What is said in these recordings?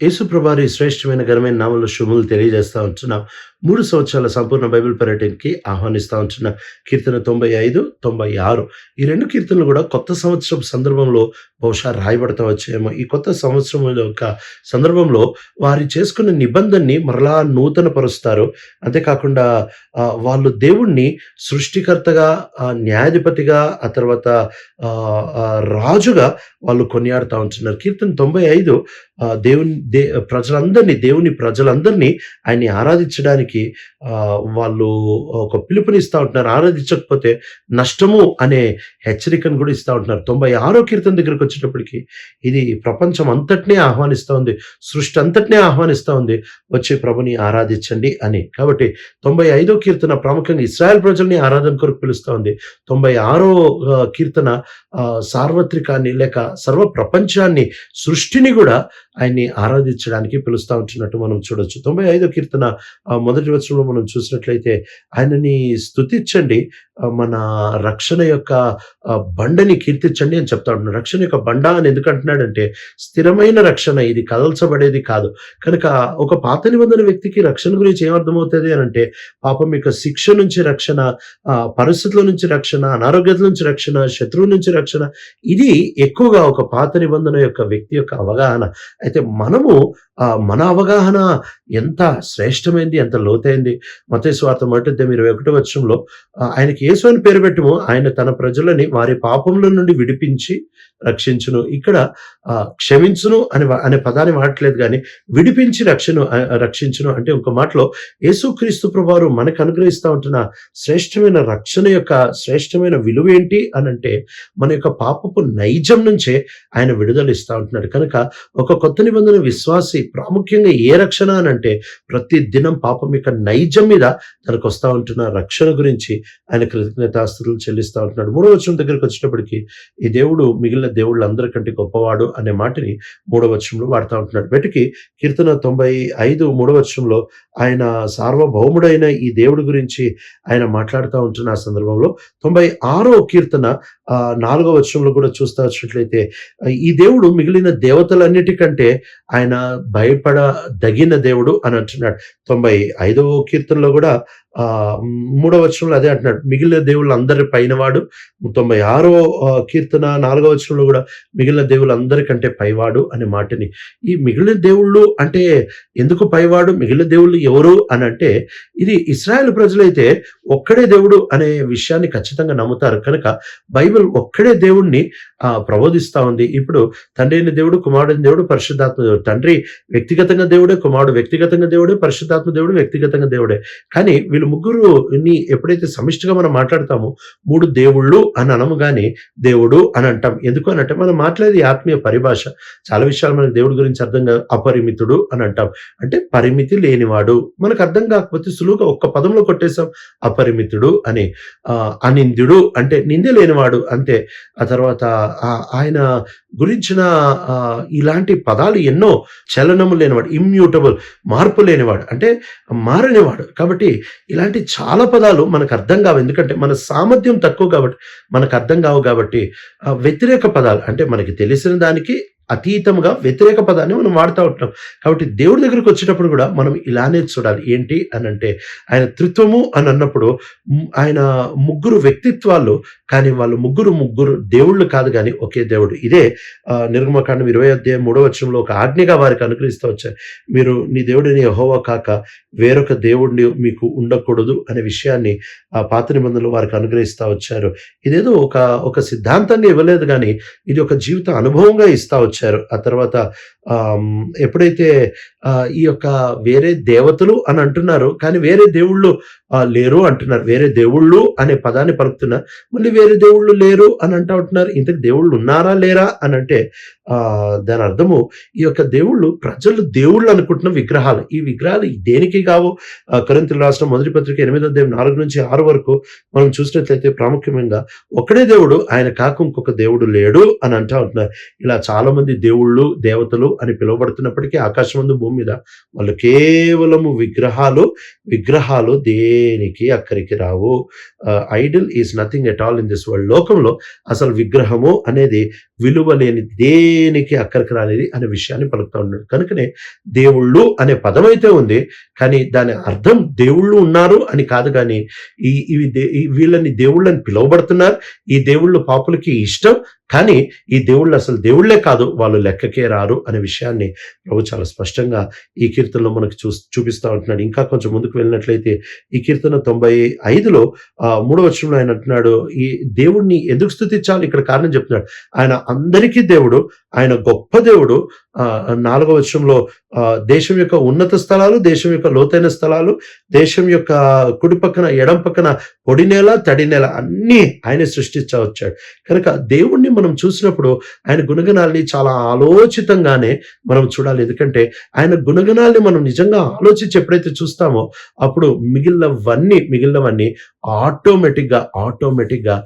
యేసుప్రభారి శ్రేష్టమైన ఘనమైన నామంలో శుభములు తెలియజేస్తూ ఉంటున్నాం. మూడు సంవత్సరాల సంపూర్ణ బైబిల్ పర్యటనకి ఆహ్వానిస్తూ ఉంటున్న. కీర్తన తొంభై ఐదు తొంభై ఆరు. ఈ రెండు కీర్తనలు కూడా కొత్త సంవత్సరం సందర్భంలో బహుశా రాయబడతా వచ్చేమో. ఈ కొత్త సంవత్సరం యొక్క సందర్భంలో వారి చేసుకున్న నిబంధనని మరలా నూతన పరుస్తారు అంతేకాకుండా వాళ్ళు దేవుణ్ణి సృష్టికర్తగా న్యాయాధిపతిగా ఆ తర్వాత ఆ, రాజుగా వాళ్ళు కొనియాడుతూ ఉంటున్నారు. కీర్తన తొంభై ఐదు దేవుని దే ప్రజలందరినీ దేవుని ప్రజలందరినీ ఆయన్ని ఆరాధించడానికి వాళ్ళు ఒక పిలుపునిస్తూ ఉంటున్నారు. ఆరాధించకపోతే నష్టము అనే హెచ్చరికను కూడా ఇస్తూ ఉంటున్నారు. తొంభై ఆరో కీర్తన దగ్గరకు వచ్చేటప్పటికి ఇది ప్రపంచం అంతటినే ఆహ్వానిస్తూ ఉంది. సృష్టి అంతటినే ఆహ్వానిస్తూ ఉంది. వచ్చే ప్రభుని ఆరాధించండి అని. కాబట్టి తొంభై ఐదో కీర్తన ప్రాముఖ్యంగా ఇస్రాయల్ ప్రజల్ని ఆరాధన కొరకు పిలుస్తూ ఉంది. తొంభై ఆరో కీర్తన సార్వత్రికాన్ని లేక సర్వ ప్రపంచాన్ని సృష్టిని కూడా ఆయన్ని ఆరాధించడానికి పిలుస్తూ ఉంటున్నట్టు మనం చూడొచ్చు. తొంభై ఐదో కీర్తన మొదటి వచనంలో మనం చూసినట్లయితే ఆయనని స్థుతించండి మన రక్షణ యొక్క బండని కీర్తించండి అని చెప్తా ఉన్నాడు. రక్షణ యొక్క బండ అని ఎందుకంటున్నాడంటే స్థిరమైన రక్షణ ఇది కదల్చబడేది కాదు. కనుక ఒక పాత నిబంధన వ్యక్తికి రక్షణ గురించి ఏమర్థమవుతుంది అని అంటే పాపం యొక్క శిక్ష నుంచి రక్షణ ఆ, పరిస్థితుల నుంచి రక్షణ అనారోగ్యత నుంచి రక్షణ శత్రువు నుంచి రక్షణ ఇది ఎక్కువగా ఒక పాత నిబంధన యొక్క వ్యక్తి యొక్క అవగాహన. అయితే మనము ఆ, మన అవగాహన ఎంత శ్రేష్టమైంది ఎంత లోతైంది? మతేశ్వార్థం అంటే మొదటి ఇరవై ఒకటో వచ్చంలో ఆయనకి యేసు అని పేరు పెట్టము ఆయన తన ప్రజలని వారి పాపముల నుండి విడిపించి రక్షించును. ఇక్కడ ఆ, క్షమించును అని అనే పదాన్ని వాడట్లేదు కానీ విడిపించి రక్షను రక్షించును అంటే ఒక మాటలో యేసుక్రీస్తు ప్రభువారు మనకు అనుగ్రహిస్తూ ఉంటున్న శ్రేష్టమైన రక్షణ యొక్క శ్రేష్టమైన విలువ ఏంటి అని అంటే మన యొక్క పాపపు నైజం నుంచే ఆయన విడుదల ఇస్తూ ఉంటున్నాడు. కనుక ఒక కొత్త నిబంధన విశ్వాసి ప్రాముఖ్యంగా ఏ రక్షణ అని అంటే ప్రతి దినం పాపం యొక్క నైజం మీద తనకు వస్తూ ఉంటున్న రక్షణ గురించి ఆయన కృతజ్ఞతాస్తులు చెల్లిస్తూ ఉంటున్నాడు. మూడవ వచనం దగ్గరికి వచ్చేటప్పటికి ఈ దేవుడు మిగిలిన దేవుళ్ళందరికంటే గొప్పవాడు అనే మాటని మూడవ వచనంలో వాడుతూ ఉంటున్నాడు. బయటికి కీర్తన తొంభై ఐదు మూడవ వచనంలో ఆయన సార్వభౌముడైన ఈ దేవుడి గురించి ఆయన మాట్లాడుతూ ఉంటున్న ఆ సందర్భంలో తొంభై ఆరో కీర్తన ఆ, నాలుగో వచనంలో కూడా చూస్తా వచ్చినట్లయితే ఈ దేవుడు మిగిలిన దేవతలన్నిటికంటే ఆయన భయపడదగిన దేవుడు అని అంటున్నాడు. తొంభై ఐదవ కీర్తనలో కూడా ఆ మూడవ వచనంలో అదే అంటున్నాడు. మిగిలిన దేవుళ్ళు అందరి పైన వాడు తొంభై ఆరో కీర్తన నాలుగవ వచనంలో కూడా మిగిలిన దేవుళ్ళు అందరికంటే పైవాడు అనే మాటని. ఈ మిగిలిన దేవుళ్ళు అంటే ఎందుకు పైవాడు? మిగిలిన దేవుళ్ళు ఎవరు అని అంటే ఇది ఇస్రాయల్ ప్రజలైతే ఒక్కడే దేవుడు అనే విషయాన్ని ఖచ్చితంగా నమ్ముతారు. కనుక బైబిల్ ఒక్కడే దేవుణ్ణి ఆ, ప్రబోధిస్తా ఉంది. ఇప్పుడు తండ్రి అయిన దేవుడు కుమారుడైన దేవుడు పరిశుద్ధాత్మ దేవుడు. తండ్రి వ్యక్తిగతంగా దేవుడే కుమారుడు వ్యక్తిగతంగా దేవుడే పరిశుద్ధాత్మ దేవుడు వ్యక్తిగతంగా దేవుడే. కానీ వీళ్ళు ముగ్గురుని ఎప్పుడైతే సమిష్టిగా మనం మాట్లాడతామో మూడు దేవుళ్ళు అని అనము కానీ దేవుడు అని అంటాం. ఎందుకు అని అంటే మనం మాట్లాడేది ఆత్మీయ పరిభాష. చాలా విషయాలు మనకు దేవుడి గురించి అర్థం కాదు అపరిమితుడు అని అంటాం. అంటే పరిమితి లేనివాడు. మనకు అర్థం కాకపోతే సులువుగా ఒక్క పదంలో కొట్టేశాం. అపరిమితుడు అని. అనిందుడు అంటే నింద లేనివాడు అంతే. ఆ తర్వాత ఆ- ఆయన గురించిన ఇలాంటి పదాలు ఎన్నో చలనము లేనివాడు. ఇమ్యూటబుల్ మార్పు లేనివాడు. అంటే మారనివాడు. కాబట్టి ఇలాంటి చాలా పదాలు మనకు అర్థం కావు. ఎందుకంటే మన సామర్థ్యం తక్కువ కాబట్టి మనకు అర్థం కావు కాబట్టి వ్యతిరేక పదాలు అంటే మనకి తెలిసిన దానికి అతీతంగా వ్యతిరేక పదాన్ని మనం వాడుతూ ఉంటున్నాం. కాబట్టి దేవుడి దగ్గరికి వచ్చేటప్పుడు కూడా మనం ఇలానే చూడాలి. ఏంటి అని అంటే ఆయన త్రిత్వము అని అన్నప్పుడు ఆయన ముగ్గురు వ్యక్తిత్వాలు కానీ వాళ్ళు ముగ్గురు ముగ్గురు దేవుళ్ళు కాదు కానీ ఒకే దేవుడు. ఇదే నిర్గమకాండం ఇరవై అధ్యాయం మూడవ వచనంలో ఒక ఆజ్ఞగా వారికి అనుగ్రహిస్తూ వచ్చారు. మీరు నీ దేవుడిని యహోవా కాక వేరొక దేవుడిని మీకు ఉండకూడదు అనే విషయాన్ని ఆ పాత నిబంధనలు వారికి అనుగ్రహిస్తూ వచ్చారు. ఇదేదో ఒక ఒక సిద్ధాంతాన్ని ఇవ్వలేదు కానీ ఇది ఒక జీవిత అనుభవంగా ఇస్తా వచ్చారు ఆ తర్వాత ఎప్పుడైతే ఆ, ఈ యొక్క వేరే దేవతలు అని అంటున్నారు కానీ వేరే దేవుళ్ళు లేరు అంటున్నారు. వేరే దేవుళ్ళు అనే పదాన్ని పలుకుతున్నారు మళ్ళీ వేరే దేవుళ్ళు లేరు అని అంటూ ఉంటున్నారు. ఇంతకు దేవుళ్ళు ఉన్నారా లేరా అని అంటే ఆ, దాని అర్థము ఈ యొక్క దేవుళ్ళు ప్రజలు దేవుళ్ళు అనుకుంటున్న విగ్రహాలు. ఈ విగ్రహాలు దేనికి కావు? కరంతులు రాష్ట్రం మొదటి పత్రిక ఎనిమిదో దేవు నాలుగు నుంచి ఆరు వరకు మనం చూసినట్లయితే ప్రాముఖ్యంగా ఒక్కడే దేవుడు ఆయన కాక ఇంకొక దేవుడు లేడు అని అంటూ ఉంటున్నారు. ఇలా చాలా మంది మంది దేవుళ్ళు దేవతలు అని పిలువబడుతున్నప్పటికీ ఆకాశమందు భూమి మీద వాళ్ళు కేవలము విగ్రహాలు విగ్రహాలు దేనికి అక్కడికి రావు. Idol is nothing at all in this world. లోకంలో అసలు విగ్రహము అనేది విలువ లేని దేనికి అక్కడికి రానిది అనే విషయాన్ని పలుకుతా ఉన్నాడు. కనుకనే దేవుళ్ళు అనే పదం అయితే ఉంది కానీ దాని అర్థం దేవుళ్ళు ఉన్నారు అని కాదు కానీ ఈ ఇవి దే- వీళ్ళని దేవుళ్ళని పిలువబడుతున్నారు. ఈ దేవుళ్ళు పాపులకి ఇష్టం కానీ ఈ దేవుళ్ళు అసలు దేవుళ్ళే కాదు. వాళ్ళు లెక్కకే రారు అనే విషయాన్ని ప్రభు చాలా స్పష్టంగా ఈ కీర్తనలో మనకు చూ చూపిస్తా ఉంటున్నాడు. ఇంకా కొంచెం ముందుకు వెళ్ళినట్లయితే ఈ కీర్తన తొంభై ఐదులో ఆ, మూడో వచనంలో ఆయన అంటున్నాడు ఈ దేవుడిని ఎందుకు స్థుతించాలి ఇక్కడ కారణం చెప్తున్నాడు. ఆయన అందరికీ దేవుడు ఆయన గొప్ప దేవుడు. నాలుగవ నాలుగో వచనంలో దేశం యొక్క ఉన్నత స్థలాలు దేశం యొక్క లోతైన స్థలాలు దేశం యొక్క కుడి పక్కన ఎడం పక్కన పొడి నేల తడి నేల అన్నీ ఆయన సృష్టించా వచ్చాడు. కనుక దేవుణ్ణి మనం చూసినప్పుడు ఆయన గుణగణాల్ని చాలా ఆలోచితంగానే మనం చూడాలి. ఎందుకంటే ఆయన గుణగణాల్ని మనం నిజంగా ఆలోచించి ఎప్పుడైతే చూస్తామో అప్పుడు మిగిలినవన్నీ మిగిలినవన్నీ ఆటోమేటిక్గా ఆటోమేటిక్గా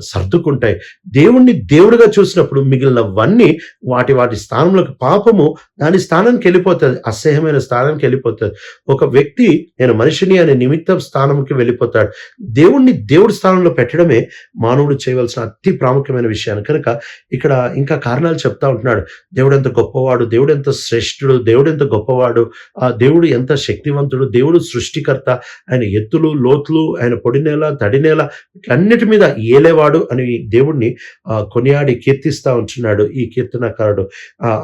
సర్దుకుంటాయి. దేవుణ్ణి దేవుడిగా చూసినప్పుడు మిగిలిన అవన్నీ వాటి వాటి స్థానంలోకి పాపము దాని స్థానానికి వెళ్ళిపోతుంది అసహ్యమైన స్థానానికి వెళ్ళిపోతుంది. ఒక వ్యక్తి నేను మనిషిని అనే నిమిత్తం స్థానంకి వెళ్ళిపోతాడు. దేవుణ్ణి దేవుడి స్థానంలో పెట్టడమే మానవుడు చేయవలసిన అతి ప్రాముఖ్యమైన విషయాన్ని కనుక ఇక్కడ ఇంకా కారణాలు చెప్తా ఉంటున్నాడు. దేవుడు ఎంత గొప్పవాడు దేవుడు ఎంత శ్రేష్ఠుడు దేవుడు ఎంత గొప్పవాడు ఆ దేవుడు ఎంత శక్తివంతుడు దేవుడు సృష్టికర్త ఆయన ఎత్తులు లోతులు ఆయన పొడి నేల తడి నేల అన్నిటి మీద ఏలేవాడు అని దేవుణ్ణి ఆ, కొనియాడి కీర్తిస్తా ఉంటున్నాడు. ఈ కీర్తనకారుడు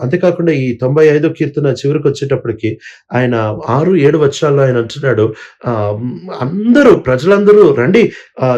అంతేకాకుండా ఈ తొంభై ఐదో కీర్తన చివరికి వచ్చేటప్పటికి ఆయన ఆరు ఏడు వచ్చాల్లో ఆయన అంటున్నాడు ఆ, అందరూ ప్రజలందరూ రండి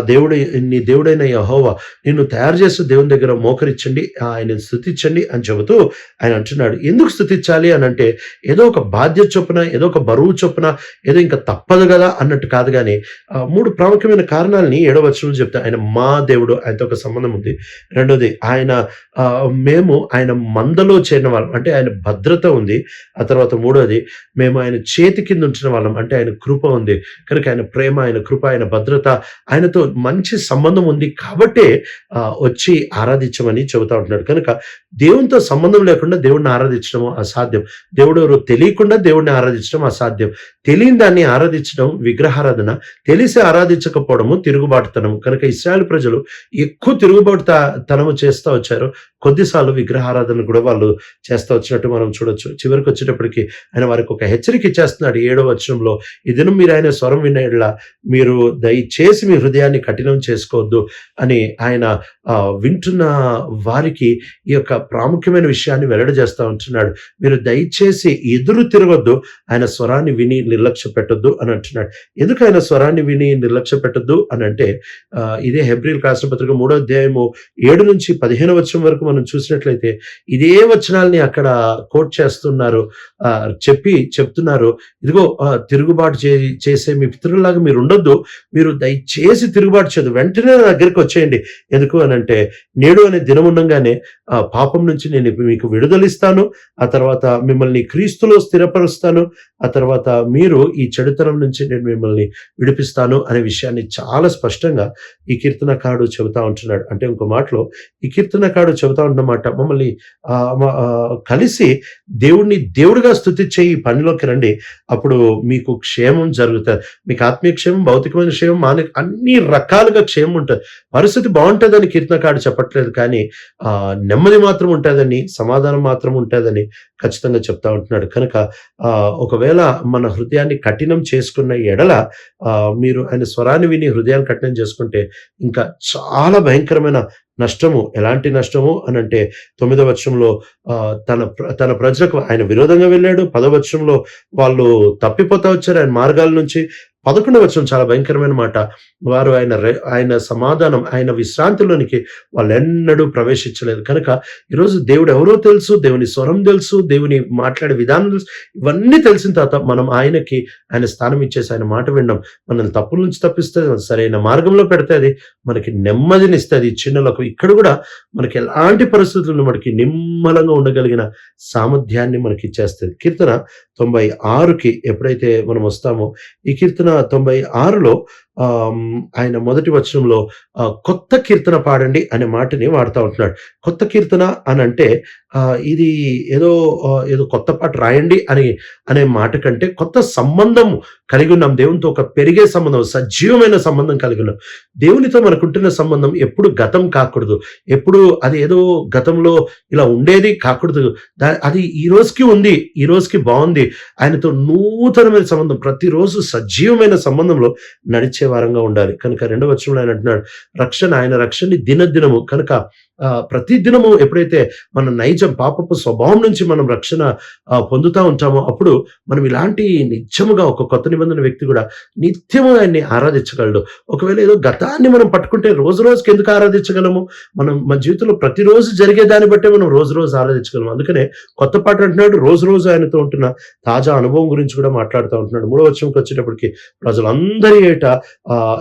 దేవుడు నీ దేవుడైన యహోవా నిన్ను తయారు చేస్తూ దేవుని దగ్గర మోకరించండి ఆయన స్థుతించండి అని చెబుతూ ఆయన అంటున్నాడు. ఎందుకు స్థుతించాలి అని అంటే ఏదో ఒక బాధ్యత చొప్పున ఏదో ఒక బరువు చొప్పున ఏదో ఇంకా తప్పదు కదా అన్నట్టు కాదు కానీ ఆ, మూడు ప్రాముఖ్యమైన కారణాలని ఏడో చెప్తా చెప్తే ఆయన మా దేవుడు ఆయనతో ఒక సంబంధం ఉంది. రెండోది ఆయన ఆ, మేము ఆయన మందలో చేరిన వాళ్ళం. అంటే ఆయన భద్రత ఉంది. ఆ తర్వాత మూడోది మేము ఆయన చేతి కింద ఉంచిన వాళ్ళం. అంటే ఆయన కృప ఉంది. కనుక ఆయన ప్రేమ ఆయన కృప ఆయన భద్రత ఆయనతో మంచి సంబంధం ఉంది కాబట్టే ఆ, వచ్చి ఆరాధించమని చెబుతా ఉంటున్నాడు. కనుక దేవునితో సంబంధం లేకుండా దేవుడిని ఆరాధించడం అసాధ్యం. దేవుడు ఎవరు తెలియకుండా దేవుడిని ఆరాధించడం అసాధ్యం. తెలియని దాన్ని ఆరాధించడం విగ్రహారాధన తెలిసి ఆరాధించకపోవడము తిరుగుబాటుతనము. కనుక ఇస్రాయల్ ప్రజలు ఎక్కువ తిరుగుబాటు తనము చేస్తూ వచ్చారు. కొద్దిసార్లు విగ్రహారాధన కూడా వాళ్ళు చేస్తూ వచ్చినట్టు మనం చూడొచ్చు. చివరికి వచ్చేటప్పటికి ఆయన వారికి ఒక హెచ్చరిక ఇచ్చేస్తున్నాడు ఏడో వచనంలో ఈ దినం మీరు ఆయన స్వరం వినేలా మీరు దయచేసి మీ హృదయాన్ని కఠినం చేసుకోవద్దు అని ఆయన ఆ, వింటున్న వారికి ఈ యొక్క ప్రాముఖ్యమైన విషయాన్ని వెల్లడి చేస్తూ ఉంటున్నాడు. మీరు దయచేసి ఎదురు తిరగొద్దు ఆయన స్వరాన్ని విని నిర్లక్ష్య పెట్టొద్దు అని అంటున్నాడు. ఎందుకు ఆయన స్వరాన్ని విని నిర్లక్ష్య పెట్టొద్దు అని అంటే ఇదే హెబ్రిల్ రాష్ట్ర పత్రిక మూడో అధ్యాయము ఏడు నుంచి పదిహేను వచ్చం వరకు మనం చూసినట్లయితే ఇదే వచనాల్ని అక్కడ కోట్ చేస్తున్నారు చెప్పి చెప్తున్నారు. ఇదిగో తిరుగుబాటు చే చేసే మీ పితరులాగా మీరు ఉండొద్దు. మీరు దయచేసి తిరుగుబాటు చేయదు వెంటనే నా దగ్గరికి వచ్చేయండి. ఎందుకు అని అంటే నేడు అనే దినం ఉండగానే పాపం నుంచి నేను మీకు విడుదలిస్తాను. ఆ తర్వాత మిమ్మల్ని క్రీస్తులో స్థిరపరుస్తాను. ఆ తర్వాత మీరు ఈ చెడుతనం నుంచి నేను మిమ్మల్ని విడిపిస్తాను అనే విషయాన్ని చాలా స్పష్టంగా ఈ కీర్తనకారుడు చెబుతా ఉంటున్నాడు. అంటే ఇంకో మాటలో ఈ కీర్తనకారుడు చెబుతా అన్నమాట మమ్మల్ని ఆ, కలిసి దేవుణ్ణి దేవుడిగా స్థుతించే ఈ పనిలోకి రండి. అప్పుడు మీకు క్షేమం జరుగుతుంది. మీకు ఆత్మీయ క్షేమం భౌతికమైన క్షేమం మానసిక అన్ని రకాలుగా క్షేమం ఉంటుంది. పరిస్థితి బాగుంటుందని కీర్తనకాడు చెప్పట్లేదు కానీ ఆ నెమ్మది మాత్రం ఉంటుందని సమాధానం మాత్రం ఉంటుందని ఖచ్చితంగా చెప్తా ఉంటున్నాడు. కనుక ఆ ఒకవేళ మన హృదయాన్ని కఠినం చేసుకున్న ఎడల ఆ మీరు ఆయన స్వరాన్ని విని హృదయాన్ని కఠినం చేసుకుంటే ఇంకా చాలా భయంకరమైన నష్టము? ఎలాంటి నష్టము? అని అంటే తొమ్మిదవ వర్షంలో ఆ, తన ప్ర- తన ప్రజలకు ఆయన విరోధంగా వెళ్ళాడు. పదవ వర్షంలో వాళ్ళు తప్పిపోతా వచ్చారు ఆయన మార్గాల నుంచి. పదకొండవ వచనం చాలా భయంకరమైన మాట. వారు ఆయన ఆయన సమాధానం ఆయన విశ్రాంతిలోనికి వాళ్ళు ఎన్నడూ ప్రవేశించలేదు. కనుక ఈరోజు దేవుడు ఎవరో తెలుసు దేవుని స్వరం తెలుసు దేవుని మాట్లాడే విధానం తెలుసు ఇవన్నీ తెలిసిన తర్వాత మనం ఆయనకి ఆయన స్థానం ఇచ్చేసి ఆయన మాట వినడం మనల్ని తప్పుల నుంచి తప్పిస్తుంది సరైన మార్గంలో పెడితే అది మనకి నెమ్మదిని ఇస్తుంది. చిన్నలకు ఇక్కడ కూడా మనకి ఎలాంటి పరిస్థితుల్లో మనకి నిమ్మలంగా ఉండగలిగిన సామర్థ్యాన్ని మనకి ఇచ్చేస్తుంది. కీర్తన తొంభై ఆరుకి ఎప్పుడైతే మనం వస్తామో ఈ కీర్తన తొంభై ఆరులో ఆయన మొదటి వచనంలో కొత్త కీర్తన పాడండి అనే మాటని వాడుతూ ఉంటున్నాడు. కొత్త కీర్తన అని అంటే ఆ, ఇది ఏదో ఏదో కొత్త పాట రాయండి అని అనే మాట కంటే కొత్త సంబంధం కలిగి ఉన్నాం. దేవునితో ఒక పెరిగే సంబంధం సజీవమైన సంబంధం కలిగి ఉన్నాం. దేవునితో మనకుంటున్న సంబంధం ఎప్పుడు గతం కాకూడదు. ఎప్పుడు అది ఏదో గతంలో ఇలా ఉండేది కాకూడదు. దా- అది ఈ రోజుకి ఉంది ఈ రోజుకి బాగుంది. ఆయనతో నూతనమైన సంబంధం ప్రతిరోజు సజీవమైన సంబంధంలో నడిచే వారంగా ఉండాలి. కనుక రెండవ వచనంలో ఆయన అంటున్నాడు రక్షణ ఆయన రక్షణని దినదినము. కనుక ప్రతి దినము ఎప్పుడైతే మన నైజ పాపపు స్వభావం నుంచి మనం రక్షణ పొందుతూ పొందుతా ఉంటామో అప్పుడు మనం ఇలాంటి నిజముగా ఒక కొత్త నిబంధన వ్యక్తి కూడా నిత్యము ఆయన్ని ఆరాధించగలడు. ఒకవేళ ఏదో గతాన్ని మనం పట్టుకుంటే రోజు రోజుకి ఎందుకు ఆరాధించగలము? మనం మన జీవితంలో ప్రతిరోజు జరిగే దాన్ని బట్టే మనం రోజు రోజు ఆరాధించగలము. అందుకనే కొత్త పాట అంటున్నాడు రోజు రోజు ఆయనతో ఉంటున్న తాజా అనుభవం గురించి కూడా మాట్లాడుతూ ఉంటున్నాడు. మూడో వచ్చంకి వచ్చేటప్పటికి ప్రజలందరి ఏట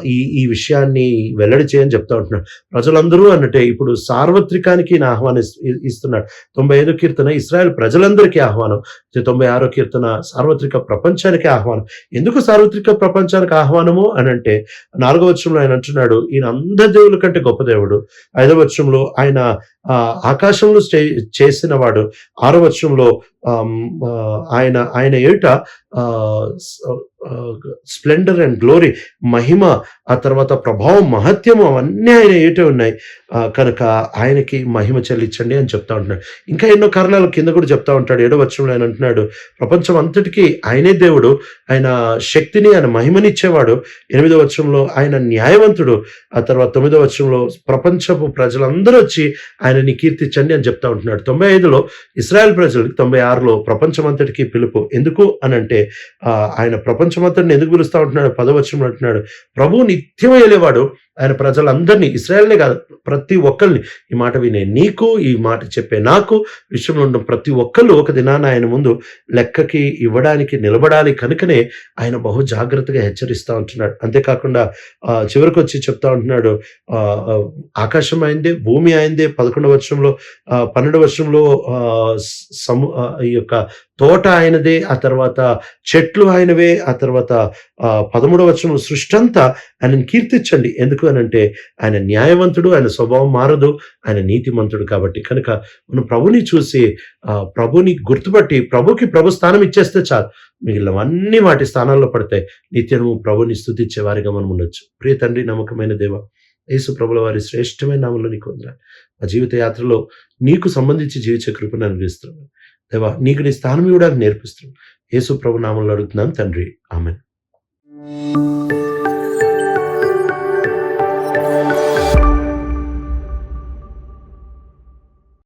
ఈ ఈ విషయాన్ని వెల్లడి చేయని చెప్తా ఉంటున్నాడు. ప్రజలందరూ అన్నట్టే ఇప్పుడు సార్వత్రికానికి నా ఆహ్వానం ఇస్తున్నాడు. తొంభై ఐదో కీర్తన ఇస్రాయల్ ప్రజలందరికీ ఆహ్వానం. తొంభై ఆరో కీర్తన సార్వత్రిక ప్రపంచానికి ఆహ్వానం. ఎందుకు సార్వత్రిక ప్రపంచానికి ఆహ్వానము అని అంటే నాలుగో వచ్చంలో ఆయన అంటున్నాడు ఈయన అందరి దేవుల కంటే గొప్ప దేవుడు. ఐదవ వచ్చంలో ఆయన ఆకాశంలో స్టే చేసిన వాడు ఆరో వర్షంలో ఆ, ఆయన ఆయన ఏట స్ప్లెండర్ అండ్ గ్లోరీ మహిమ ఆ తర్వాత ప్రభావం మహత్యము అవన్నీ ఆయన ఏటే ఉన్నాయి. ఆ, కనుక ఆయనకి మహిమ చెల్లించండి అని చెప్తా ఉంటున్నాడు. ఇంకా ఎన్నో కారణాలు కింద కూడా చెప్తా ఉంటాడు. ఏడో వచ్చంలో ఆయన అంటున్నాడు ప్రపంచం అంతటికీ ఆయనే దేవుడు ఆయన శక్తిని ఆయన మహిమనిచ్చేవాడు. ఎనిమిదో వచ్చంలో ఆయన న్యాయవంతుడు. ఆ తర్వాత తొమ్మిదో వచ్చంలో ప్రపంచపు ప్రజలందరూ వచ్చి ఆయన ఆయనని కీర్తించండి అని చెప్తా ఉంటున్నాడు. తొంభై ఐదులో ఇస్రాయల్ ప్రజలకు తొంభై ఆరులో ప్రపంచమంతటికి పిలుపు ఎందుకు అని అంటే ఆ, ఆయన ప్రపంచమంతటిని ఎందుకు పిలుస్తా ఉంటున్నాడు? పదవచనం అంటున్నాడు ప్రభు నిత్యం వెళ్ళేవాడు ఆయన ప్రజలందరినీ ఇస్రాయల్నే కాదు ప్రతి ఒక్కరిని ఈ మాట వినే నీకు ఈ మాట చెప్పే నాకు విషయంలో ఉన్న ప్రతి ఒక్కళ్ళు ఒక దినాన ఆయన ముందు లెక్కకి ఇవ్వడానికి నిలబడాలి కనుకనే ఆయన బహు జాగ్రత్తగా హెచ్చరిస్తూ ఉంటున్నాడు. అంతేకాకుండా ఆ, చివరికి వచ్చి చెప్తా ఉంటున్నాడు ఆ, ఆకాశం అయిందే భూమి అయిందే పదకొండవ వర్షంలో పన్నెండు వర్షంలో సము ఈ యొక్క తోట ఆయనదే ఆ తర్వాత చెట్లు ఆయనవే ఆ తర్వాత ఆ, పదమూడవ వచనం సృష్టి అంతా ఆయనను కీర్తించండి. ఎందుకు అని అంటే ఆయన న్యాయవంతుడు ఆయన స్వభావం మారదు ఆయన నీతిమంతుడు కాబట్టి. కనుక మనం ప్రభుని చూసి ఆ, ప్రభుని గుర్తుపట్టి ప్రభుకి ప్రభు స్థానం ఇచ్చేస్తే చాలు. మిగిలినవన్నీ వాటి స్థానాల్లో పడతాయి నిత్యము ప్రభుని స్థుతించే వారిగా మనం ఉండొచ్చు. ప్రియ తండ్రి నమ్మకమైన దేవ యేసు ప్రభుల వారి శ్రేష్టమైన నామంలో నీకు వందనాలు. ఆ జీవిత యాత్రలో నీకు సంబంధించి జీవించే కృపను అనుభవిస్తున్నాను దేవా నీకు నీ స్థానం ఇవ్వడానికి నేర్పిస్తున్నాను యేసు ప్రభు నామంలో అడుగుతున్నాను తండ్రి. ఆమె